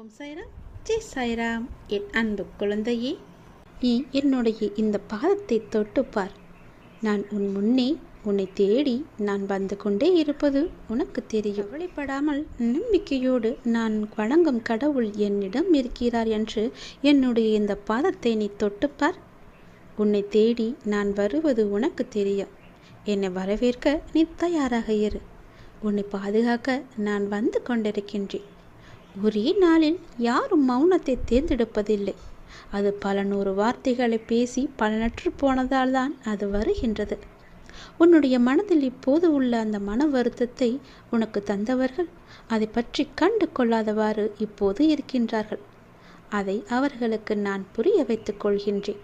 ஓம் சாய்ராம். ஜெய் சாய்ராம். என் அன்பு குழந்தையே நீ என்னுடைய இந்த பாதத்தை தொட்டுப்பார் நான் உன் முன்னே உன்னை தேடி நான் வந்து கொண்டே இருப்பது உனக்கு தெரியும். கவலைப்படாமல் நம்பிக்கையோடு நான் வணங்கும் கடவுள் என்னிடம் இருக்கிறார் என்று என்னுடைய இந்த பாதத்தை நீ தொட்டுப்பார் உன்னை தேடி நான் வருவது உனக்கு தெரியும். என்னை வரவேற்க நீ தயாராக இரு. உன்னை பாதுகாக்க நான் வந்து கொண்டிருக்கின்றேன். ஒரே நாளில் யாரும் மௌனத்தை தேர்ந்தெடுப்பதில்லை. அது பல நூறு வார்த்தைகளை பேசி பலனற்று போனதால் தான் அது வருகின்றது. உன்னுடைய மனதில் இப்போது உள்ள அந்த மன வருத்தத்தை உனக்கு தந்தவர்கள் அதை பற்றி கண்டு கொள்ளாதவாறு இப்போது இருக்கின்றார்கள். அதை அவர்களுக்கு நான் புரிய வைத்துக் கொள்கின்றேன்.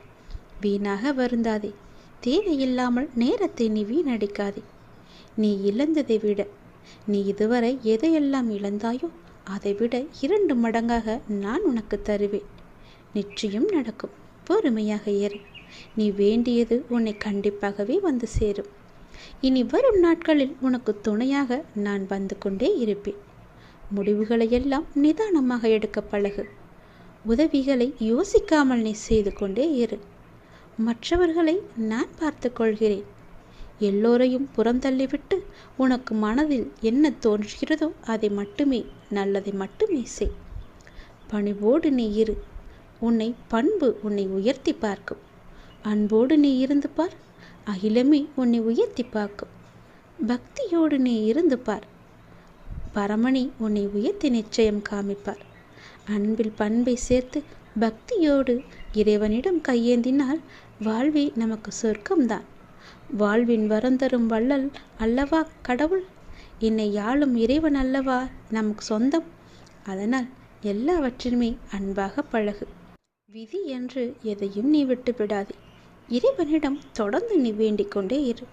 வீணாக வருந்தாதே. தேவையில்லாமல் நேரத்தை நீ வீணடிக்காதே. நீ இழந்ததை விட நீ இதுவரை எதையெல்லாம் இழந்தாயோ அதைவிட இரண்டு மடங்காக நான் உனக்கு தருவேன். நிச்சயம் நடக்கும். பொறுமையாக ஏறு. நீ வேண்டியது உன்னை கண்டிப்பாகவே வந்து சேரும். இனி வரும் நாட்களில் உனக்கு துணையாக நான் வந்து கொண்டே இருப்பேன். முடிவுகளை எல்லாம் நிதானமாக எடுக்க பழகு. உதவிகளை யோசிக்காமல் நீ செய்து கொண்டே இரு. மற்றவர்களை நான் பார்த்து கொள்கிறேன். எல்லோரையும் புறந்தள்ளிவிட்டு உனக்கு மனதில் என்ன தோன்றுகிறதோ அதை மட்டுமே நல்லதை மட்டுமே செய். பணிவோடு நீ இரு. உன்னை பண்பு உன்னை உயர்த்தி பார்க்கும். அன்போடு நீ இருந்து பார். அகிலமே உன்னை உயர்த்தி பார்க்கும். பக்தியோடு நீ இருந்து பார். பரமணி உன்னை உயர்த்தி நிச்சயம் காமிப்பார். அன்பில் பண்பை சேர்த்து பக்தியோடு இறைவனிடம் கையேந்தினால் வாழ்வே நமக்கு சொர்க்கம்தான். வாழ்வின் வரம் தரும் வள்ளல் அல்லவா கடவுள்? என்னை யாழும் இறைவன் அல்லவா? நமக்கு சொந்தம். அதனால் எல்லாவற்றிலுமே அன்பாக பழகு. விதி என்று எதையும் நீ விட்டுவிடாதே. இறைவனிடம் தொடர்ந்து நீ வேண்டிக் கொண்டே இரு.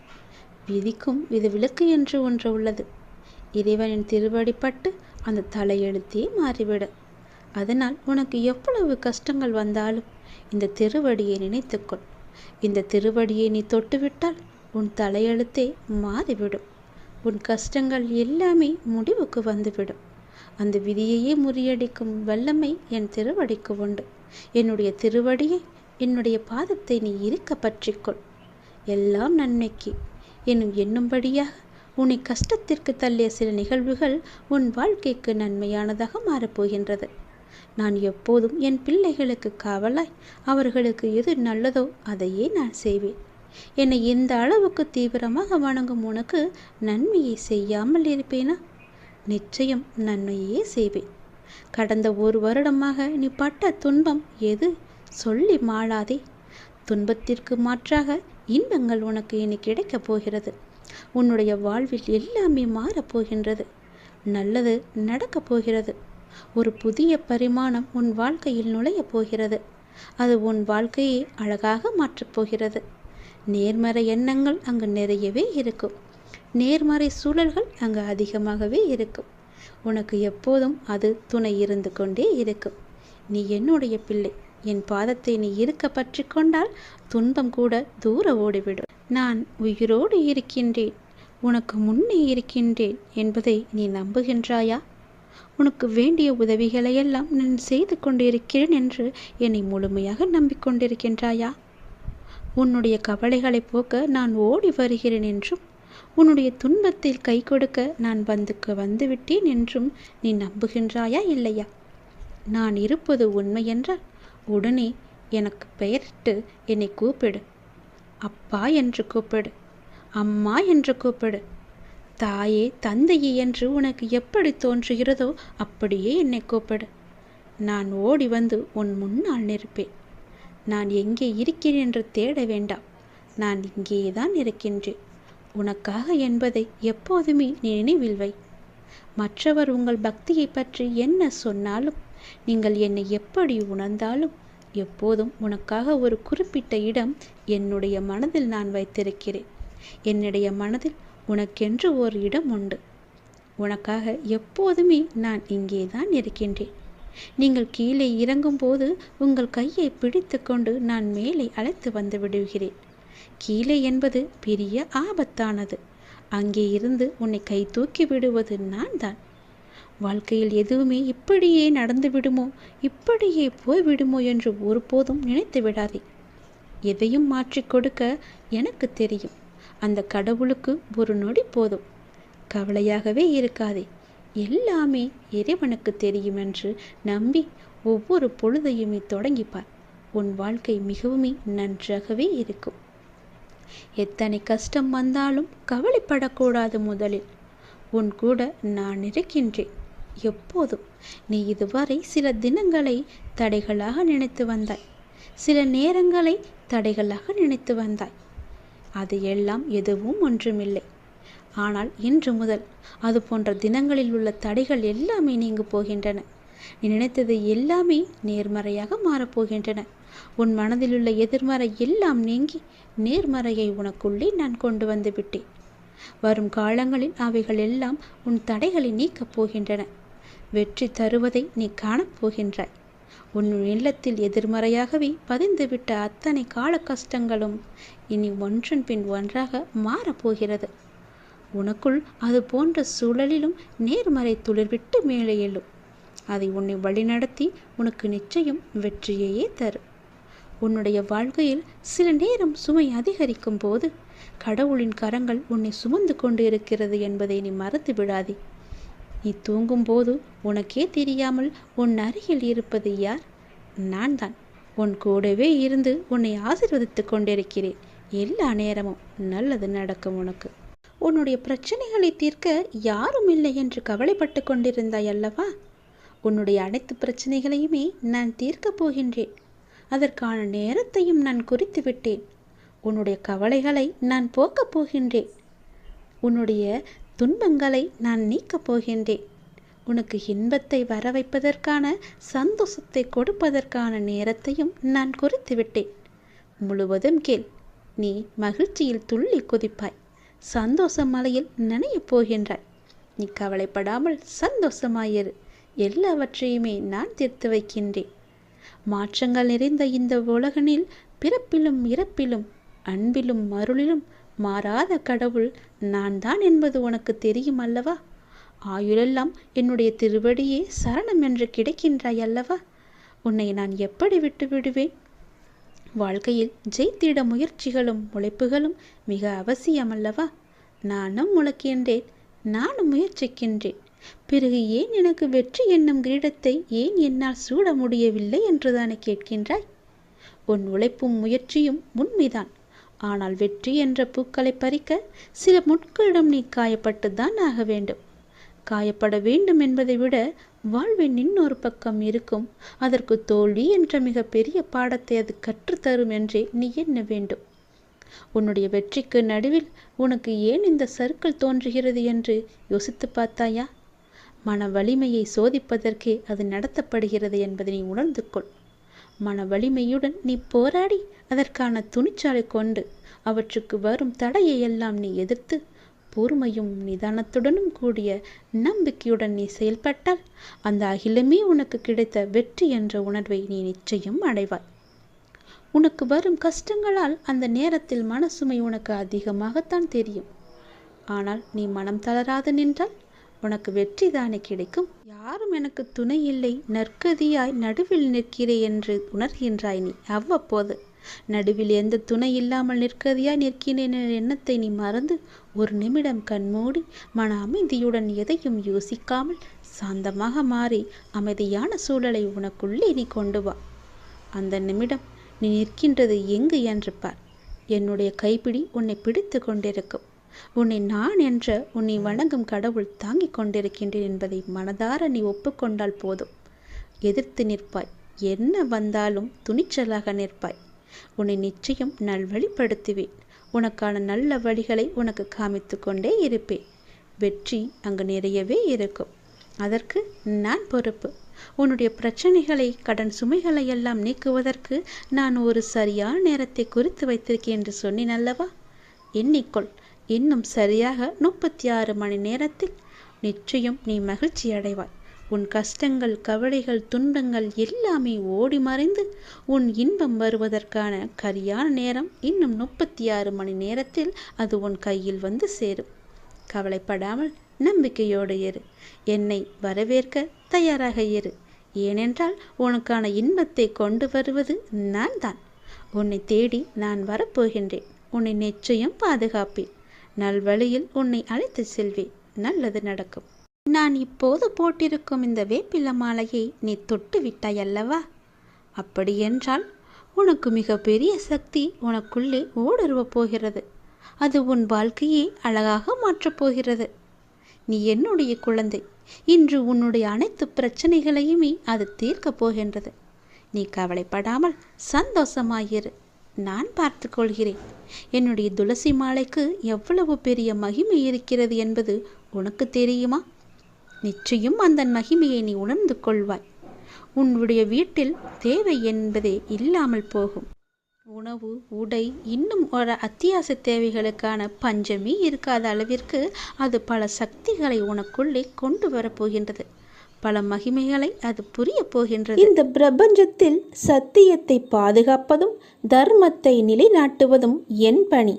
விதிக்கும் விதி விலக்கு என்று ஒன்று உள்ளது. இறைவனின் திருவடிப்பட்டு அந்த தலையெழுத்தே மாறிவிட. அதனால் உனக்கு எவ்வளவு கஷ்டங்கள் வந்தாலும் இந்த திருவடியை நினைத்துக்கொள். இந்த திருவடியை நீ தொட்டுவிட்டால் உன் தலையெழுத்தே மாறிவிடும். உன் கஷ்டங்கள் எல்லாமே முடிவுக்கு வந்துவிடும். அந்த விதியையே முறியடிக்கும் வல்லமை என் திருவடிக்கு உண்டு. என்னுடைய திருவடியை என்னுடைய பாதத்தை நீ இருக்க பற்றிக்கொள். எல்லாம் நன்மைக்கு. என்னும் எண்ணும்படியாக உன்னை கஷ்டத்திற்கு தள்ளிய சில நிகழ்வுகள் உன் வாழ்க்கைக்கு நன்மையானதாக மாறப்போகின்றது நான் எப்போதும் என் பிள்ளைகளுக்கு காவலாய் அவர்களுக்கு எது நல்லதோ அதையே நான் செய்வேன். என்னை இந்த அளவுக்கு தீவிரமாக வணங்கும் உனக்கு நன்மையை செய்யாமல் இருப்பேனா? நிச்சயம் நன்மையே செய்வேன். கடந்த ஒரு வருடமாக நீ பட்ட துன்பம் எது? சொல்லி மாளாதே. துன்பத்திற்கு மாற்றாக இன்பங்கள் உனக்கு இனி கிடைக்கப் போகிறது. உன்னுடைய வாழ்வில் எல்லாமே மாறப்போகின்றது நல்லது நடக்கப் போகிறது. ஒரு புதிய பரிமாணம் உன் வாழ்க்கையில் நுழையப் போகிறது. அது உன் வாழ்க்கையை அழகாக மாற்றப் போகிறது. நேர்மறை எண்ணங்கள் அங்கு நிறையவே இருக்கும். நேர்மறை சூழல்கள் அங்கு அதிகமாகவே இருக்கும். உனக்கு எப்போதும் அது துணை இருந்து கொண்டே இருக்கும். நீ என்னுடைய பிள்ளை. என் பாதத்தை நீ இருக்க பற்றி கொண்டால் துன்பம் கூட தூர ஓடிவிடும். நான் உயிரோடு இருக்கின்றேன். உனக்கு முன்னே இருக்கின்றேன் என்பதை நீ நம்புகின்றாயா? உனக்கு வேண்டிய உதவிகளையெல்லாம் நான் செய்து கொண்டிருக்கிறேன் என்று என்னை முழுமையாக நம்பிக்கொண்டிருக்கின்றாயா? உன்னுடைய கவலைகளை போக்க நான் ஓடி வருகிறேன் என்றும் உன்னுடைய துன்பத்தில் கை கொடுக்க நான் வந்துக்கு வந்துவிட்டேன் என்றும் நீ நம்புகின்றாயா இல்லையா? நான் இருப்பது உண்மை என்றால் உடனே எனக்கு பெயரிட்டு என்னை கூப்பிடு. அப்பா என்று கூப்பிடு. அம்மா என்று கூப்பிடு. தாயே தந்தையே என்று உனக்கு எப்படி தோன்றுகிறதோ அப்படியே என்னை கூப்பிடு. நான் ஓடி வந்து உன் முன்னால் நிற்பேன். நான் எங்கே இருக்கிறேன் என்று தேட வேண்டாம். நான் இங்கேதான் இருக்கின்றேன். உனக்காக என்பதை எப்போதுமே நினைவில் வை. மற்றவர் உங்கள் பக்தியை பற்றி என்ன சொன்னாலும் நீங்கள் என்னை எப்படி உணர்ந்தாலும் எப்போதும் உனக்காக ஒரு குறிப்பிட்ட இடம் என்னுடைய மனதில் நான் வைத்திருக்கிறேன். என்னுடைய மனதில் உனக்கென்று ஒரு இடம் உண்டு. உனக்காக எப்போதுமே நான் இங்கே தான் இருக்கின்றேன். நீங்கள் கீழே இறங்கும்போது உங்கள் கையை பிடித்து கொண்டு நான் மேலே அழைத்து வந்து விடுகிறேன். கீழே என்பது பெரிய ஆபத்தானது. அங்கே இருந்து உன்னை கை தூக்கி விடுவது நான் தான் வாழ்க்கையில் எதுவுமே இப்படியே நடந்து விடுமோ இப்படியே போய்விடுமோ என்று ஒருபோதும் நினைத்து விடாதே. எதையும் மாற்றிக் கொடுக்க எனக்கு தெரியும். அந்த கடவுளுக்கு ஒரு நொடி போதும். கவலையாகவே இருக்காதே. எல்லாமே இறைவனுக்கு தெரியும் என்று நம்பி ஒவ்வொரு பொழுதையுமே தொடங்கிப்பார். உன் வாழ்க்கை மிகவும் நன்றாகவே இருக்கும். எத்தனை கஷ்டம் வந்தாலும் கவலைப்படக்கூடாது முதலில். உன் கூட நான் இருக்கின்றேன். எப்போதும் நீ இதுவரை சில தினங்களை தடைகளாக நினைத்து வந்தாய். சில நேரங்களை தடைகளாக நினைத்து வந்தாய். அது எல்லாம் எதுவும் ஒன்றுமில்லை. ஆனால் இன்று முதல் அது போன்ற தினங்களில் உள்ள தடைகள் எல்லாமே நீங்கு போகின்றன. நீ நினைத்தது எல்லாமே நேர்மறையாக மாறப்போகின்றன உன் மனதில் உள்ள எதிர்மறை எல்லாம் நீங்கி நேர்மறையை உனக்குள்ளே நான் கொண்டு வந்து விட்டேன். வரும் காலங்களில் அவைகள் எல்லாம் உன் தடைகளை நீக்கப் போகின்றன. வெற்றி தருவதை நீ காணப்போகின்றாய் உன் இல்லத்தில் எதிர்மறையாகவே பதிந்துவிட்ட அத்தனை கால கஷ்டங்களும் இனி ஒன்றன் பின் ஒன்றாக மாறப்போகிறது. உனக்குள் அது போன்ற சூழலிலும் நேர்மறை துளிர்விட்டு மேலே எழும் அதை உன்னை வழிநடத்தி உனக்கு நிச்சயம் வெற்றியையே தரும் உன்னுடைய வாழ்க்கையில் சில நேரம் சுமை அதிகரிக்கும் போது கடவுளின் கரங்கள் உன்னை சுமந்து கொண்டு இருக்கிறது என்பதை நீ மறந்து விடாதே. நீ தூங்கும்போது உனக்கே தெரியாமல் உன் அருகில் இருப்பது யார்? நான் தான் உன் கூடவே இருந்து உன்னை ஆசிர்வதித்து கொண்டிருக்கிறேன். எல்லா நேரமும் நல்லது நடக்கும் உனக்கு. உன்னுடைய பிரச்சனைகளை தீர்க்க யாரும் இல்லை என்று கவலைப்பட்டு கொண்டிருந்தாய் அல்லவா? உன்னுடைய அனைத்து பிரச்சனைகளையுமே நான் தீர்க்கப் போகின்றேன். அதற்கான நேரத்தையும் நான் குறித்து விட்டேன். உன்னுடைய கவலைகளை நான் போக்கப் போகின்றேன். உன்னுடைய துன்பங்களை நான் நீக்கப் போகின்றேன். உனக்கு இன்பத்தை வர வைப்பதற்கான சந்தோஷத்தை கொடுப்பதற்கான நேரத்தையும் நான் குறித்து விட்டேன். முழுவதும் கேள். நீ மகிழ்ச்சியில் துள்ளி குதிப்பாய். சந்தோஷ மலையில் நனையப் போகின்றாய். நீ கவலைப்படாமல் சந்தோஷமாயிரு. எல்லாவற்றையுமே நான் தீர்த்து வைக்கின்றேன். மாற்றங்கள் நிறைந்த இந்த உலகனில் பிறப்பிலும் இறப்பிலும் அன்பிலும் மருளிலும் மாறாத கடவுள் நான் தான் என்பது உனக்கு தெரியும் அல்லவா? ஆயுளெல்லாம் என்னுடைய திருவடியே சரணம் என்று கிடைக்கின்றாய் அல்லவா? உன்னை நான் எப்படி விட்டு விடுவேன்? வாழ்க்கையில் ஜெயித்திட முயற்சிகளும் உழைப்புகளும் மிக அவசியமல்லவா? நானும் உழைக்கின்றேன் நானும் முயற்சிக்கின்றேன். பிறகு ஏன் எனக்கு வெற்றி என்னும் கிரீடத்தை ஏன் என்னால் சூட முடியவில்லை என்றுதானே கேட்கின்றாய்? உன் உழைப்பும் முயற்சியும் உண்மைதான். ஆனால் வெற்றி என்ற பூக்களை பறிக்க சில முட்களிடம் நீ காயப்பட்டுத்தான் ஆக வேண்டும். காயப்பட வேண்டும் என்பதை விட வாழ்வின் இன்னொரு பக்கம் இருக்கும். அதற்கு தோல்வி என்ற மிக பெரிய பாடத்தை அது கற்றுத்தரும் என்றே நீ எண்ண வேண்டும். உன்னுடைய வெற்றிக்கு நடுவில் உனக்கு ஏன் இந்த சர்க்கிள் தோன்றுகிறது என்று யோசித்து பார்த்தாயா? மன வலிமையை சோதிப்பதற்கே அது நடத்தப்படுகிறது என்பதை நீ உணர்ந்து கொள். மன வலிமையுடன் நீ போராடி அதற்கான துணிச்சாலை கொண்டு அவற்றுக்கு வரும் தடையை எல்லாம் நீ எதிர்த்து பொறுமையும் நிதானத்துடனும் கூடிய நம்பிக்கையுடன் நீ செயல்பட்டால் அந்த அகிலமே உனக்கு கிடைத்த வெற்றி என்ற உணர்வை நீ நிச்சயம் அடைவாய். உனக்கு வரும் கஷ்டங்களால் அந்த நேரத்தில் மனசுமை உனக்கு அதிகமாகத்தான் தெரியும். ஆனால் நீ மனம் தளராது நின்றால் உனக்கு வெற்றி தானே கிடைக்கும். யாரும் எனக்கு துணை இல்லை. நற்கதியாய் நடுவில் நிற்கிறே என்று உணர்கின்றாய் நீ. அவ்வப்போது நடுவில் எந்த துணை இல்லாமல் நிற்கதியாய் நிற்கிறேன் என்ற எண்ணத்தை நீ மறந்து ஒரு நிமிடம் கண்மூடி மன அமைதியுடன் எதையும் யோசிக்காமல் சாந்தமாக மாறி அமைதியான சூழலை உனக்குள்ளே நீ கொண்டு வா. அந்த நிமிடம் நீ நிற்கின்றது எங்கு என்று பார். என்னுடைய கைப்பிடி உன்னை பிடித்து கொண்டிருக்கும். உன்னை நான் என்ற உன்னை வணங்கும் கடவுள் தாங்கிக் கொண்டிருக்கின்றேன் என்பதை மனதார நீ ஒப்புக்கொண்டால் போதும். எதிர்த்து நிற்பாய். என்ன வந்தாலும் துணிச்சலாக நிற்பாய். உன்னை நிச்சயம் நல்வழிப்படுத்துவேன். உனக்கான நல்ல வழிகளை உனக்கு காமித்து கொண்டே இருப்பேன். வெற்றி அங்கு நிறையவே இருக்கும். அதற்கு நான் பொறுப்பு. உன்னுடைய பிரச்சனைகளை கடன் சுமைகளை எல்லாம் நீக்குவதற்கு நான் ஒரு சரியான நேரத்தை குறித்து வைத்திருக்கேன் என்று சொன்னேன் அல்லவா? எண்ணிக்கொள். இன்னும் சரியாக முப்பத்தி ஆறு மணி நேரத்தில் நிச்சயம் நீ மகிழ்ச்சி அடைவாய் உன் கஷ்டங்கள் கவலைகள் துன்பங்கள் எல்லாமே ஓடி மறைந்து உன் இன்பம் வருவதற்கான கரியான நேரம் இன்னும் முப்பத்தி ஆறு மணி நேரத்தில் அது உன் கையில் வந்து சேரும். கவலைப்படாமல் நம்பிக்கையோடு இரு. என்னை வரவேற்க தயாராக இரு. ஏனென்றால் உனக்கான இன்பத்தை கொண்டு வருவது நான் தான் உன்னை தேடி நான் வரப்போகின்றேன். உன்னை நிச்சயம் பாதுகாப்பேன். நல்வழியில் உன்னை அழைத்து செல்வேன். நல்லது நடக்கும். நான் இப்போது போட்டிருக்கும் இந்த வேப்பில மாலையை நீ தொட்டு விட்டாய் அல்லவா? அப்படியென்றால் உனக்கு மிக பெரிய சக்தி உனக்குள்ளே ஊடுருவப் போகிறது. அது உன் வாழ்க்கையை அழகாக மாற்றப் போகிறது. நீ என்னுடைய குழந்தை. இன்று உன்னுடைய அனைத்து பிரச்சனைகளையுமே அது தீர்க்கப் போகின்றது. நீ கவலைப்படாமல் சந்தோஷமாயிரு. நான் பார்த்து கொள்கிறேன். என்னுடைய துளசி மாலைக்கு எவ்வளவு பெரிய மகிமை இருக்கிறது என்பது உனக்கு தெரியுமா? நிச்சயம் அந்த மகிமையை நீ உணர்ந்து கொள்வாய். உன்னுடைய வீட்டில் தேவை என்பதே இல்லாமல் போகும். உணவு உடை இன்னும் ஒரு அத்தியாவசிய தேவைகளுக்கான பஞ்சமே இருக்காத அளவிற்கு அது பல சக்திகளை உனக்குள்ளே கொண்டு வரப்போகின்றது பல மகிமைகளை அது புரிய போகின்றது. இந்த பிரபஞ்சத்தில் சத்தியத்தை பாதுகாப்பதும் தர்மத்தை நிலைநாட்டுவதும் என் பணி.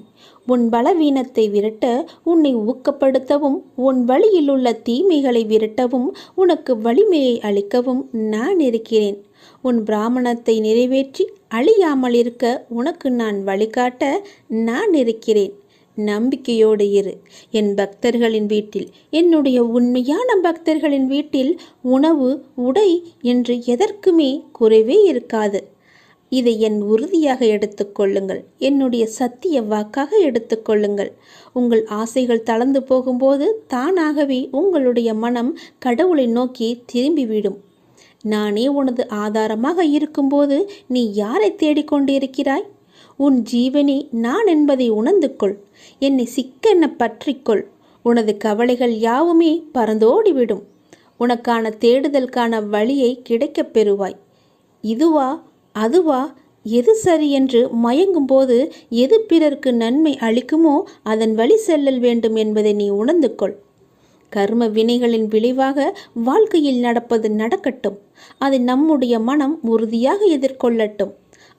உன் பலவீனத்தை விரட்ட உன்னை ஊக்கப்படுத்தவும் உன் வழியில் உள்ள தீமைகளை விரட்டவும் உனக்கு வலிமையை அளிக்கவும் நான் இருக்கிறேன். உன் பிராமணத்தை நிறைவேற்றி அழியாமல் இருக்க உனக்கு நான் வழிகாட்ட நான் இருக்கிறேன். நம்பிக்கையோடு இரு. என் பக்தர்களின் வீட்டில் என்னுடைய உண்மையான பக்தர்களின் வீட்டில் உணவு உடை என்று எதற்குமே குறைவே இருக்காது. இதை என் உறுதியாக எடுத்துக்கொள்ளுங்கள் என்னுடைய சத்திய வாக்காக எடுத்துக்கொள்ளுங்கள் உங்கள் ஆசைகள் தளர்ந்து போகும்போது தானாகவே உங்களுடைய மனம் கடவுளை நோக்கி திரும்பிவிடும். நானே உனது ஆதாரமாக இருக்கும்போது நீ யாரை தேடிக்கொண்டிருக்கிறாய் உன் ஜீவனே நான் என்பதை உணர்ந்து கொள். என்னை சிக்கென பற்றிக்கொள் உனது கவலைகள் யாவுமே பறந்தோடிவிடும். உனக்கான தேடுதலுக்கான வழியை கிடைக்கப் பெறுவாய். இதுவா அதுவா எது சரி என்று மயங்கும்போது எது பிறருக்கு நன்மை அளிக்குமோ அதன் வழி செல்லல் வேண்டும் என்பதை நீ உணர்ந்து கொள். கர்ம வினைகளின் விளைவாக வாழ்க்கையில் நடப்பது நடக்கட்டும். அதை நம்முடைய மனம் உறுதியாக எதிர்கொள்ளட்டும்.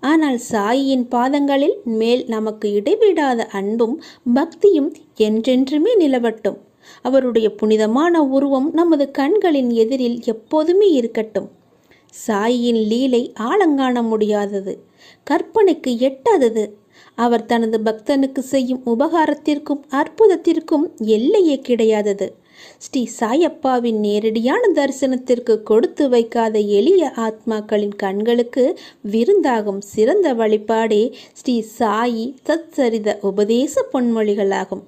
ஆனால் சாயியின் பாதங்களில் மேல் நமக்கு இடைவிடாத அன்பும் பக்தியும் என்றென்றுமே நிலவட்டும். அவருடைய புனிதமான உருவம் நமது கண்களின் எதிரில் எப்போதுமே இருக்கட்டும். சாயின் லீலை ஆழங்காண முடியாதது. கற்பனைக்கு எட்டாதது. அவர் தனது பக்தனுக்கு செய்யும் உபகாரத்திற்கும் அற்புதத்திற்கும் எல்லையே கிடையாதது. ஸ்ரீ சாயப்பாவின் நேரடியான தரிசனத்திற்கு கொடுத்து வைக்காத எளிய ஆத்மாக்களின் கண்களுக்கு விருந்தாகும் சிறந்த வழிபாடே ஸ்ரீ சாயி தத்சரித உபதேச பொன்மொழிகளாகும்.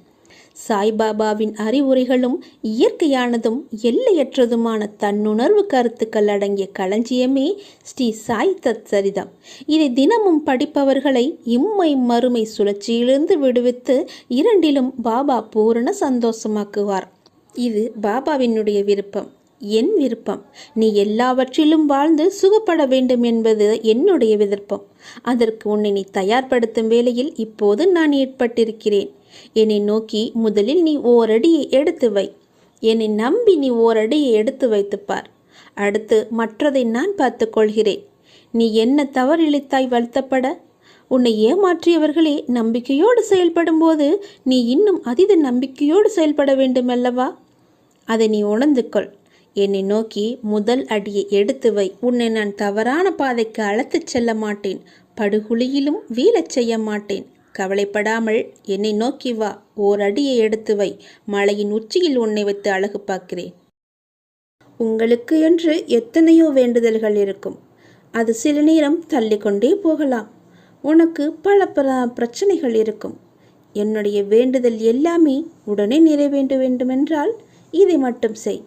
சாய்பாபாவின் அறிவுரைகளும் இயற்கையானதும் எல்லையற்றதுமான தன்னுணர்வு கருத்துக்கள் அடங்கிய களஞ்சியமே ஸ்ரீ சாய் தத் சரிதம். இதை தினமும் படிப்பவர்களை இம்மை மறுமை சுழற்சியிலிருந்து விடுவித்து இரண்டிலும் பாபா பூரண சந்தோஷமாக்குவார். இது பாபாவினுடைய விருப்பம். என் விருப்பம். நீ எல்லாவற்றிலும் வாழ்ந்து சுகப்பட வேண்டும் என்பது என்னுடைய விருப்பம். அதற்கு உன்னை நீ தயார்படுத்தும் வேளையில் இப்போது நான் ஏற்பட்டிருக்கிறேன். என்னை நோக்கி முதலில் நீ ஓரடியை எடுத்து வை. என்னை நம்பி நீ ஓரடியை எடுத்து வைத்துப்பார் அடுத்து மற்றதை நான் பார்த்து கொள்கிறேன். நீ என்ன தவறிழைத்தாய் வருத்தப்பட? உன்னை ஏமாற்றியவர்களே நம்பிக்கையோடு செயல்படும்போது நீ இன்னும் அதீத நம்பிக்கையோடு செயல்பட வேண்டும் அல்லவா அதை நீ உணர்ந்து கொள் என்னை நோக்கி முதல் அடியை எடுத்து வை. உன்னை நான் தவறான பாதைக்கு அழைத்துச் செல்ல மாட்டேன். படுகுழியிலும் வீழச் செய்ய மாட்டேன். கவலைப்படாமல் என்னை நோக்கி வா ஓர் அடியை எடுத்து வை மலையின் உச்சியில் உன்னை வைத்து அழகு பார்க்கிறேன். உங்களுக்கு என்று எத்தனையோ வேண்டுதல்கள் இருக்கும். அது சில நேரம் தள்ளிக்கொண்டே போகலாம். உனக்கு பல பல பிரச்சனைகள் இருக்கும். என்னுடைய வேண்டுதல் எல்லாமே உடனே நிறைவேண்ட வேண்டுமென்றால் இதை மட்டும் செய்.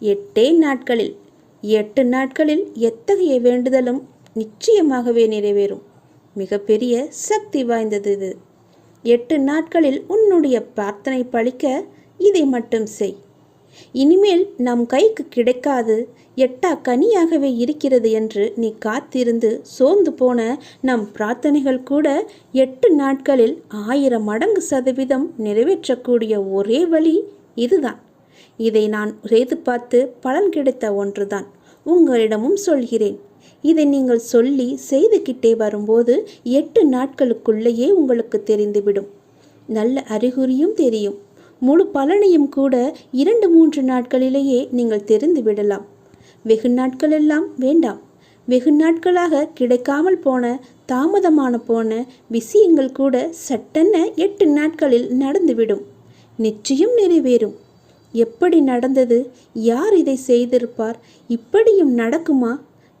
எட்டே நாட்களில் எட்டு நாட்களில் எத்தகைய வேண்டுதலும் நிச்சயமாகவே நிறைவேறும். மிகப்பெரிய சக்தி வாய்ந்தது இது. எட்டு நாட்களில் உன்னுடைய பிரார்த்தனை பழிக்க இதை மட்டும் செய். இனிமேல் நம் கைக்கு கிடைக்காது எட்டா கனியாகவே இருக்கிறது என்று நீ காத்திருந்து சோர்ந்து போன நம் பிரார்த்தனைகள் கூட எட்டு நாட்களில் ஆயிரம் மடங்கு சதவீதம் நிறைவேற்றக்கூடிய ஒரே வழி இதுதான். இதை நான் செய்து பார்த்து பலன் கிடைத்த ஒன்றுதான். உங்களிடமும் சொல்கிறேன். இதை நீங்கள் சொல்லி செய்துகிட்டே வரும்போது எட்டு நாட்களுக்குள்ளேயே உங்களுக்கு தெரிந்துவிடும். நல்ல அறிகுறியும் தெரியும். முழு பலனையும் கூட இரண்டு மூன்று நாட்களிலேயே நீங்கள் தெரிந்து விடலாம் வெகு நாட்களெல்லாம் வேண்டாம். வெகு நாட்களாக கிடைக்காமல் போன தாமதமான போன விஷயங்கள் கூட சட்டென எட்டு நாட்களில் நடந்துவிடும். நிச்சயம் நிறைவேறும். எப்படி நடந்தது? யார் இதை செய்திருப்பார்? இப்படியும் நடக்குமா?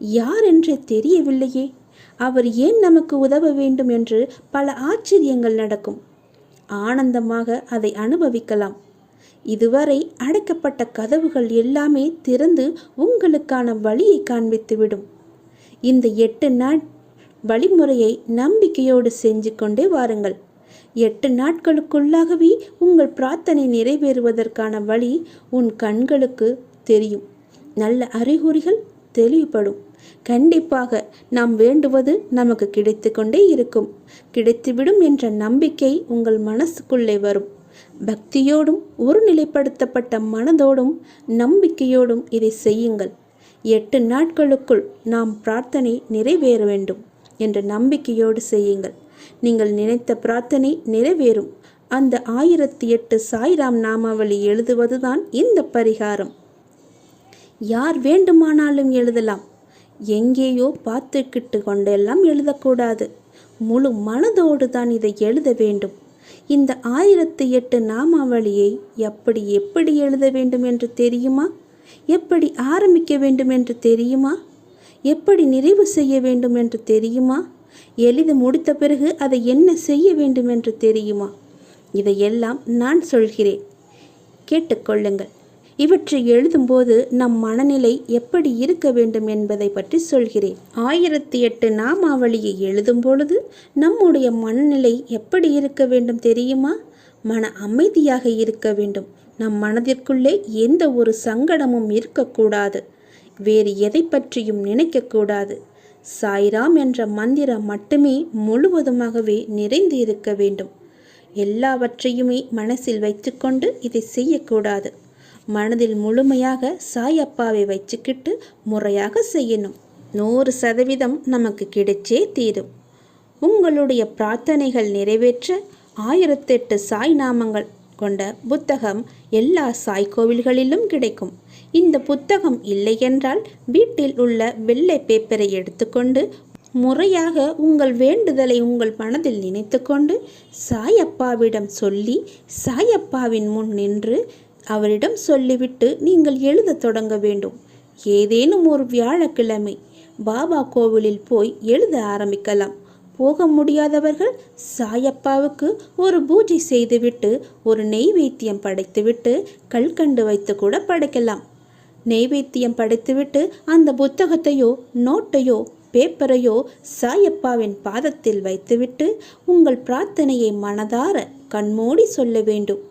யார் என்றே தெரியவில்லையே. அவர் ஏன் நமக்கு உதவ வேண்டும் என்று பல ஆச்சரியங்கள் நடக்கும். ஆனந்தமாக அதை அனுபவிக்கலாம். இதுவரை அடைக்கப்பட்ட கதவுகள் எல்லாமே திறந்து உங்களுக்கான வழியை காண்பித்துவிடும். இந்த எட்டு நாள் வழிமுறையை நம்பிக்கையோடு செஞ்சு கொண்டே வாருங்கள். எட்டு நாட்களுக்குள்ளாகவே உங்கள் பிரார்த்தனை நிறைவேறுவதற்கான வழி உன் கண்களுக்கு தெரியும். நல்ல அறிகுறிகள் தெளிவுபடும். கண்டிப்பாக நாம் வேண்டுவது நமக்கு கிடைத்து கொண்டே இருக்கும். கிடைத்துவிடும் என்ற நம்பிக்கை உங்கள் மனசுக்குள்ளே வரும். பக்தியோடும் ஒருநிலைப்படுத்தப்பட்ட மனதோடும் நம்பிக்கையோடும் இதை செய்யுங்கள். எட்டு நாட்களுக்குள் நாம் பிரார்த்தனை நிறைவேற வேண்டும் என்ற நம்பிக்கையோடு செய்யுங்கள். நீங்கள் நினைத்த பிரார்த்தனை நிறைவேறும். அந்த ஆயிரத்தி எட்டு சாய்ராம் நாமாவளி எழுதுவதுதான் இந்த பரிகாரம். யார் வேண்டுமானாலும் எழுதலாம். எங்கேயோ பார்த்துக்கிட்டு கொண்டெல்லாம் எழுதக்கூடாது. முழு மனதோடு தான் இதை எழுத வேண்டும். இந்த ஆயிரத்து எட்டு நாமாவளியை எப்படி எப்படி எழுத வேண்டும் என்று தெரியுமா? எப்படி ஆரம்பிக்க வேண்டும் என்று தெரியுமா? எப்படி நிறைவு செய்ய வேண்டும் என்று தெரியுமா? எழுதி முடித்த பிறகு அதை என்ன செய்ய வேண்டும் என்று தெரியுமா? இதையெல்லாம் நான் சொல்கிறேன். கேட்டுக்கொள்ளுங்கள். இவற்றை எழுதும்போது நம் மனநிலை எப்படி இருக்க வேண்டும் என்பதை பற்றி சொல்கிறேன். ஆயிரத்தி எட்டு நாமாவளியை எழுதும் பொழுது நம்முடைய மனநிலை எப்படி இருக்க வேண்டும் தெரியுமா? மன அமைதியாக இருக்க வேண்டும். நம் மனதிற்குள்ளே எந்த ஒரு சங்கடமும் இருக்கக்கூடாது. வேறு எதை பற்றியும் நினைக்கக்கூடாது. சாய்ராம் என்ற மந்திரம் மட்டுமே முழுவதுமாகவே நிறைந்து இருக்க வேண்டும். எல்லாவற்றையுமே மனசில் வைத்துக்கொண்டு இதை செய்யக்கூடாது. மனதில் முழுமையாக சாய் அப்பாவை வச்சுக்கிட்டு முறையாக செய்யணும். நூறு சதவீதம் நமக்கு கிடைச்சே தீரும். உங்களுடைய பிரார்த்தனைகள் நிறைவேற்ற ஆயிரத்தெட்டு சாய் நாமங்கள் கொண்ட புத்தகம் எல்லா சாய் கோவில்களிலும் கிடைக்கும். இந்த புத்தகம் இல்லையென்றால் வீட்டில் உள்ள வெள்ளை பேப்பரை எடுத்துக்கொண்டு முறையாக உங்கள் வேண்டுதலை உங்கள் மனதில் நினைத்துக்கொண்டு சாயப்பாவிடம் சொல்லி சாயப்பாவின் முன் நின்று அவரிடம் சொல்லிவிட்டு நீங்கள் எழுத தொடங்க வேண்டும். ஏதேனும் ஒரு வியாழக்கிழமை பாபா கோவிலில் போய் எழுத ஆரம்பிக்கலாம். போக முடியாதவர்கள் சாயப்பாவுக்கு ஒரு பூஜை செய்துவிட்டு ஒரு நெய்வேத்தியம் படைத்துவிட்டு கல்கண்டு வைத்து கூட படைக்கலாம். நெய்வேத்தியம் படைத்துவிட்டு அந்த புத்தகத்தையோ நோட்டையோ பேப்பரையோ சாயப்பாவின் பாதத்தில் வைத்துவிட்டு உங்கள் பிரார்த்தனையை மனதார கண்மூடி சொல்ல வேண்டும்.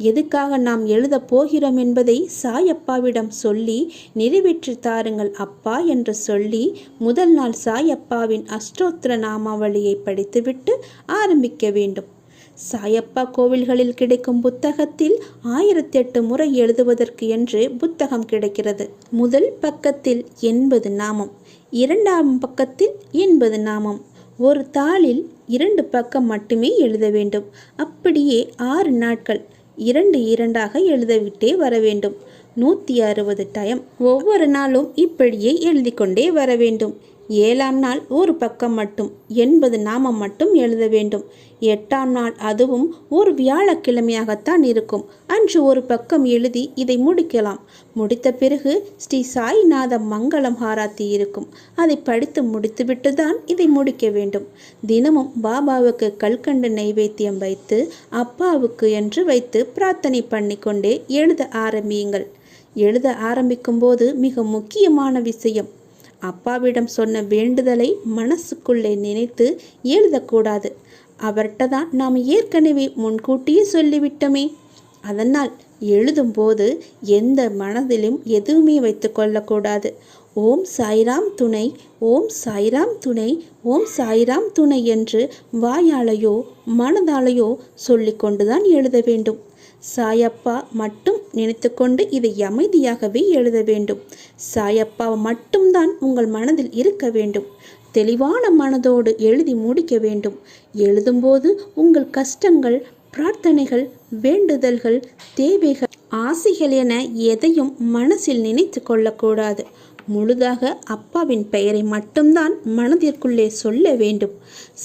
எதுக்காக நாம் எழுதப் போகிறோம் என்பதை சாயப்பாவிடம் சொல்லி நிறைவேற்றி தாருங்கள் அப்பா என்று சொல்லி முதல் நாள் சாயப்பாவின் அஷ்டோத்திர நாமாவளியை படித்துவிட்டு ஆரம்பிக்க வேண்டும். சாயப்பா கோவில்களில் கிடைக்கும் புத்தகத்தில் ஆயிரத்தி எட்டு முறை எழுதுவதற்கு என்று புத்தகம் கிடைக்கிறது. முதல் பக்கத்தில் எண்பது நாமம் இரண்டாம் பக்கத்தில் எண்பது நாமம். ஒரு தாளில் இரண்டு பக்கம் மட்டுமே எழுத வேண்டும். அப்படியே ஆறு நாட்கள் இரண்டு இரண்டாக எழுதவிட்டே வர வேண்டும். நூற்றி அறுபது டைம் ஒவ்வொரு நாளும் இப்படியே எழுதி கொண்டே வர வேண்டும். ஏழாம் நாள் ஒரு பக்கம் மட்டும் எண்பது நாமம் மட்டும் எழுத வேண்டும். எட்டாம் நாள் அதுவும் ஒரு வியாழக்கிழமையாகத்தான் இருக்கும். அன்று ஒரு பக்கம் எழுதி இதை முடிக்கலாம். முடித்த பிறகு ஸ்ரீ சாய்நாத மங்களம் ஹாராத்தி இருக்கும். அதை படித்து முடித்துவிட்டு தான் இதை முடிக்க வேண்டும். தினமும் பாபாவுக்கு கல்கண்டு நைவேத்தியம் வைத்து அப்பாவுக்கு என்று வைத்து பிரார்த்தனை பண்ணிக்கொண்டே எழுத ஆரம்பியுங்கள். எழுத ஆரம்பிக்கும் போது மிக முக்கியமான விஷயம் அப்பாவிடம் சொன்ன வேண்டுதலை மனசுக்குள்ளே நினைத்து எழுதக்கூடாது. அவர்கிட்ட தான் நாம் ஏற்கனவே முன்கூட்டியே சொல்லிவிட்டோமே. அதனால் எழுதும்போது எந்த மனதிலும் எதுவுமே வைத்து கொள்ளக்கூடாது. ஓம் சாய்ராம் துணை ஓம் சாய்ராம் துணை ஓம் சாய்ராம் துணை என்று வாயாலையோ மனதாலையோ சொல்லிக்கொண்டுதான் எழுத வேண்டும். சாயப்பா மட்டும் நினைத்துக்கொண்டு இதை அமைதியாகவே எழுத வேண்டும். சாயப்பா மட்டும்தான் உங்கள் மனதில் இருக்க வேண்டும். தெளிவான மனதோடு எழுதி முடிக்க வேண்டும். எழுதும்போது உங்கள் கஷ்டங்கள் பிரார்த்தனைகள் வேண்டுதல்கள் தேவைகள் ஆசைகள் என எதையும் மனசில் நினைத்து கொள்ளக்கூடாது. முழுதாக அப்பாவின் பெயரை மட்டும்தான் மனதிற்குள்ளே சொல்ல வேண்டும்.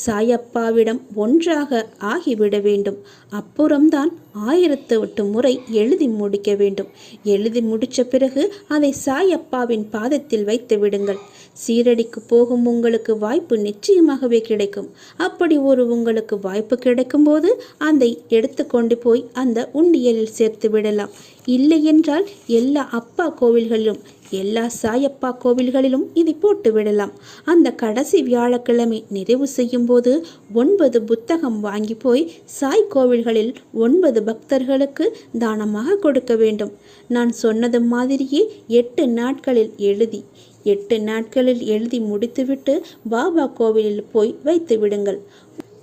சாயப்பாவிடம் ஒன்றாக ஆகிவிட வேண்டும். அப்புறம்தான் ஆயிரத்து எட்டு முறை எழுதி முடிக்க வேண்டும். எழுதி முடித்த பிறகு அதை சாயப்பாவின் பாதத்தில் வைத்து விடுங்கள். சீரடிக்கு போகும் உங்களுக்கு வாய்ப்பு நிச்சயமாகவே கிடைக்கும். அப்படி ஒரு உங்களுக்கு வாய்ப்பு கிடைக்கும்போது அதை எடுத்துக்கொண்டு போய் அந்த உண்டியலில் சேர்த்து விடலாம். இல்லை என்றால் எல்லா அப்பா கோவில்களிலும் எல்லா சாயப்பா கோவில்களிலும் இதை போட்டு விடலாம். அந்த கடைசி வியாழக்கிழமை நிறைவு செய்யும் போது ஒன்பது புத்தகம் வாங்கி போய் சாய் கோவில்களில் ஒன்பது பக்தர்களுக்கு தானமாக கொடுக்க வேண்டும். நான் சொன்னது மாதிரியே எட்டு நாட்களில் எழுதி எட்டு நாட்களில் எழுதி முடித்துவிட்டு பாபா கோவிலில் போய் வைத்து விடுங்கள்.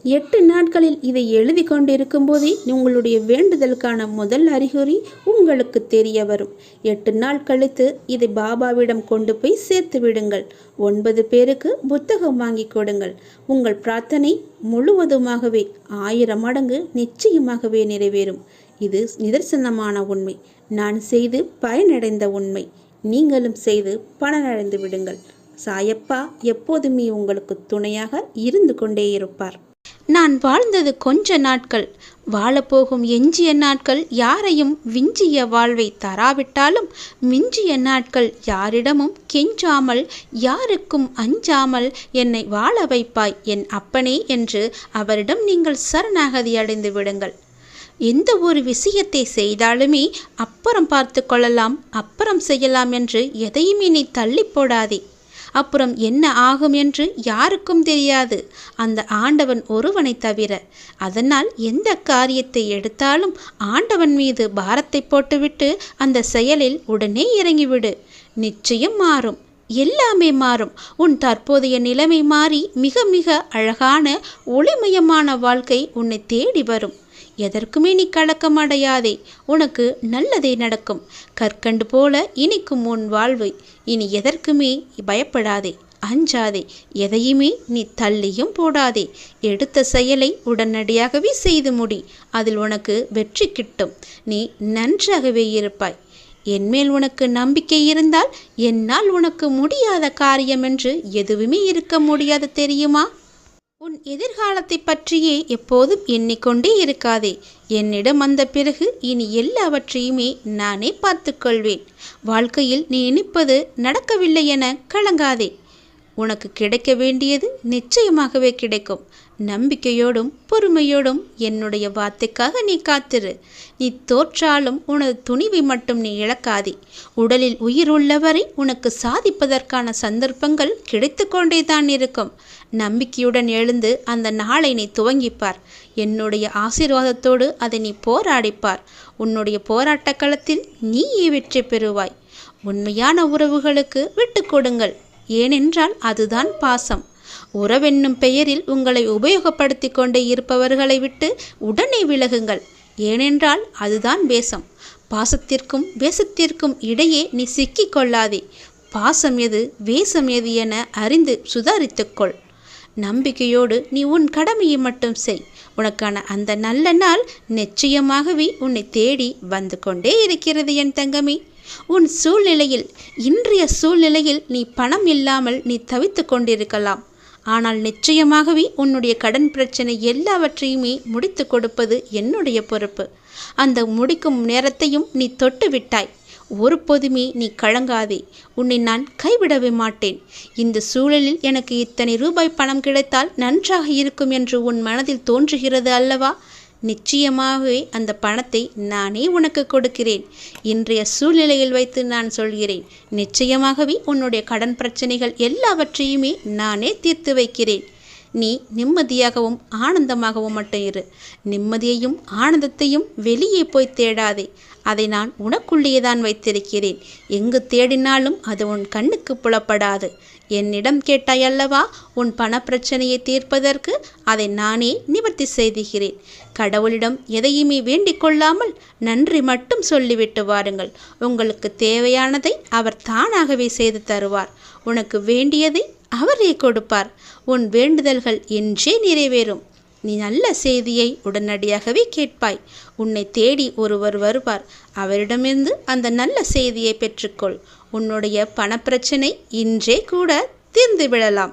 எட்டு நாட்களில் இதை எழுதி கொண்டிருக்கும் போதே உங்களுடைய வேண்டுதலுக்கான முதல் அறிகுறி உங்களுக்கு தெரிய வரும். எட்டு நாள் கழித்து இதை பாபாவிடம் கொண்டு போய் சேர்த்து விடுங்கள். ஒன்பது பேருக்கு புத்தகம் வாங்கி கொடுங்கள். உங்கள் பிரார்த்தனை முழுவதுமாகவே ஆயிரம் மடங்கு நிச்சயமாகவே நிறைவேறும். இது நிதர்சனமான உண்மை. நான் செய்து பயனடைந்த உண்மை. நீங்களும் செய்து பலனடைந்து விடுங்கள். சாயப்பா எப்போதுமே உங்களுக்கு துணையாக இருந்து கொண்டே இருப்பார். நான் வாழ்ந்தது கொஞ்ச நாட்கள். வாழப்போகும் எஞ்சிய நாட்கள் யாரையும் விஞ்சிய வாழ்வை தராவிட்டாலும் மிஞ்சிய நாட்கள் யாரிடமும் கெஞ்சாமல் யாருக்கும் அஞ்சாமல் என்னை வாழ வைப்பாய் என் அப்பனே என்று அவரிடம் நீங்கள் சரணாகதி அடைந்து விடுங்கள். எந்த ஒரு விஷயத்தை செய்தாலுமே அப்புறம் பார்த்து கொள்ளலாம் அப்புறம் செய்யலாம் என்று எதையுமே நீ தள்ளி போடாதே. அப்புறம் என்ன ஆகும் என்று யாருக்கும் தெரியாது. அந்த ஆண்டவன் ஒருவனை தவிர அதனால் எந்த காரியத்தை எடுத்தாலும் ஆண்டவன் மீது பாரத்தை போட்டுவிட்டு அந்த செயலில் உடனே இறங்கிவிடு. நிச்சயம் மாறும். எல்லாமே மாறும். உன் தற்போதைய நிலைமை மாறி மிக மிக அழகான ஒளிமயமான வாழ்க்கை உன்னை தேடி வரும். எதற்குமே நீ கலக்கம் அடையாதே. உனக்கு நல்லதே நடக்கும். கற்கண்டு போல இனிக்கும் உன் வாழ்வு. இனி எதற்குமே பயப்படாதே. அஞ்சாதே. எதையுமே நீ தள்ளியும் போடாதே. எடுத்த செயலை உடனடியாகவே செய்து முடி. அதில் உனக்கு வெற்றி கிட்டும். நீ நன்றாகவே இருப்பாய். என்மேல் உனக்கு நம்பிக்கை இருந்தால் என்னால் உனக்கு முடியாத காரியம் என்று எதுவுமே இருக்க முடியாது தெரியுமா? உன் எதிர்காலத்தை பற்றியே எப்போதும் எண்ணிக்கொண்டே இருக்காதே. என்னிடம் வந்த பிறகு இனி எல்லாவற்றையுமே நானே பார்த்துக்கொள்வேன். வாழ்க்கையில் நீ நினைப்பது நடக்கவில்லை என கலங்காதே. உனக்கு கிடைக்க வேண்டியது நிச்சயமாகவே கிடைக்கும். நம்பிக்கையோடும் பொறுமையோடும் என்னுடைய வார்த்தைக்காக நீ காத்திரு. நீ தோற்றாலும் உனது துணிவை மட்டும் நீ இழக்காதே. உடலில் உயிர் உள்ளவரை உனக்கு சாதிப்பதற்கான சந்தர்ப்பங்கள் கிடைத்து கொண்டேதான் இருக்கும். நம்பிக்கையுடன் எழுந்து அந்த நாளை நீ துவங்கிப்பார். என்னுடைய ஆசீர்வாதத்தோடு அதை நீ போராடிப்பார். உன்னுடைய போராட்ட களத்தில் நீயே வெற்றி பெறுவாய். உண்மையான உறவுகளுக்கு விட்டு கொடுங்கள். ஏனென்றால் அதுதான் பாசம். உறவென்னும் பெயரில் உங்களை உபயோகப்படுத்தி கொண்டே இருப்பவர்களை விட்டு உடனே விலகுங்கள். ஏனென்றால் அதுதான் வேஷம். பாசத்திற்கும் வேஷத்திற்கும் இடையே நீ சிக்கிக் கொள்ளாதே. பாசம் எது வேஷம் எது என அறிந்து சுதாரித்துக்கொள் நம்பிக்கையோடு நீ உன் கடமையை மட்டும் செய். உனக்கான அந்த நல்ல நாள் நிச்சயமாகவே உன்னை தேடி வந்து கொண்டே இருக்கிறது என் தங்கமே. உன் சூழ்நிலையில் இன்றைய சூழ்நிலையில் நீ பணம் இல்லாமல் நீ தவித்து கொண்டிருக்கலாம். ஆனால் நிச்சயமாகவே உன்னுடைய கடன் பிரச்சனை எல்லாவற்றையுமே முடித்து கொடுப்பது என்னுடைய பொறுப்பு. அந்த முடிக்கும் நேரத்தையும் நீ தொட்டு விட்டாய் ஒரு பொதுமே நீ கழங்காதே உன்னை நான் கைவிடவே மாட்டேன். இந்த சூழலில் எனக்கு இத்தனை ரூபாய் பணம் கிடைத்தால் நன்றாக இருக்கும் என்று உன் மனதில் தோன்றுகிறது அல்லவா? நிச்சயமாகவே அந்த பணத்தை நானே உனக்கு கொடுக்கிறேன். இன்றைய சூழ்நிலையில் வைத்து நான் சொல்கிறேன். நிச்சயமாகவே உன்னுடைய கடன் பிரச்சனைகள் எல்லாவற்றையுமே நானே தீர்த்து வைக்கிறேன். நீ நிம்மதியாகவும் ஆனந்தமாகவும் மட்டும் இரு. நிம்மதியையும் ஆனந்தத்தையும் வெளியே போய் தேடாதே. அதை நான் உனக்குள்ளேயே தான் வைத்திருக்கிறேன். எங்கு தேடினாலும் அது உன் கண்ணுக்கு புலப்படாது. என்னிடம் கேட்டாய் அல்லவா உன் பணப்பிரச்சனையை தீர்ப்பதற்கு? அதை நானே நிவர்த்தி செய்துகிறேன். கடவுளிடம் எதையுமே வேண்டிக் கொள்ளாமல் நன்றி மட்டும் சொல்லிவிட்டு வாருங்கள். உங்களுக்கு தேவையானதை அவர் தானாகவே செய்து தருவார். உனக்கு வேண்டியதை அவரே கொடுப்பார். உன் வேண்டுதல்கள் என்றே நிறைவேறும். நீ நல்ல செய்தியை உடனடியாகவே கேட்பாய். உன்னை தேடி ஒருவர் வருவார். அவரிடமிருந்து அந்த நல்ல செய்தியை பெற்றுக்கொள். உன்னுடைய பணப்பிரச்சனை இன்றே கூட தீர்ந்துவிடலாம்.